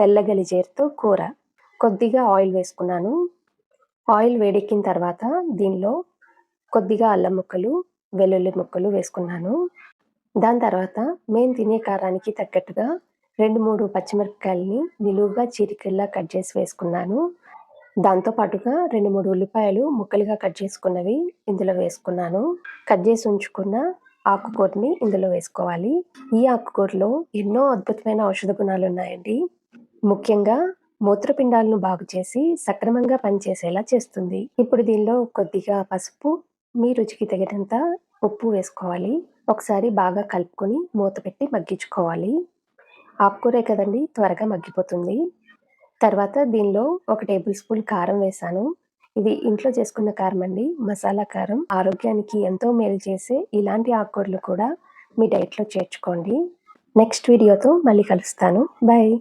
తెల్ల జీరతో కూర. కొద్దిగా ఆయిల్ వేసుకున్నాను. ఆయిల్ వేడెక్కిన తర్వాత దీనిలో కొద్దిగా అల్లం ముక్కలు వెల్లుల్లి ముక్కలు వేసుకున్నాను. దాని తర్వాత మేము తినే కారానికి తగ్గట్టుగా రెండు మూడు పచ్చిమిరపకాయలని నిలువుగా చీరికల్లా కట్ చేసి వేసుకున్నాను. దాంతో పాటుగా రెండు మూడు ఉల్లిపాయలు ముక్కలుగా కట్ చేసుకున్నవి ఇందులో వేసుకున్నాను. కట్ చేసి ఉంచుకున్న ఆకుకూరని ఇందులో వేసుకోవాలి. ఈ ఆకుకూరలో ఎన్నో అద్భుతమైన ఔషధ గుణాలు ఉన్నాయండి ముఖ్యంగా మూత్రపిండాలను బాగు చేసి సక్రమంగా పనిచేసేలా చేస్తుంది. ఇప్పుడు దీనిలో కొద్దిగా పసుపు మీ రుచికి తగినంత ఉప్పు వేసుకోవాలి. ఒకసారి బాగా కలుపుకొని మూత పెట్టి మగ్గించుకోవాలి. ఆకుకూరే కదండి త్వరగా మగ్గిపోతుంది. తర్వాత దీనిలో ఒక టేబుల్ స్పూన్ కారం వేసాను. ఇది ఇంట్లో చేసుకున్న కారం అండి. మసాలా కారం ఆరోగ్యానికి ఎంతో మేలు చేసే ఇలాంటి ఆకుకూరలు కూడా మీ డైట్లో చేర్చుకోండి. నెక్స్ట్ వీడియోతో మళ్ళీ కలుస్తాను. బాయ్!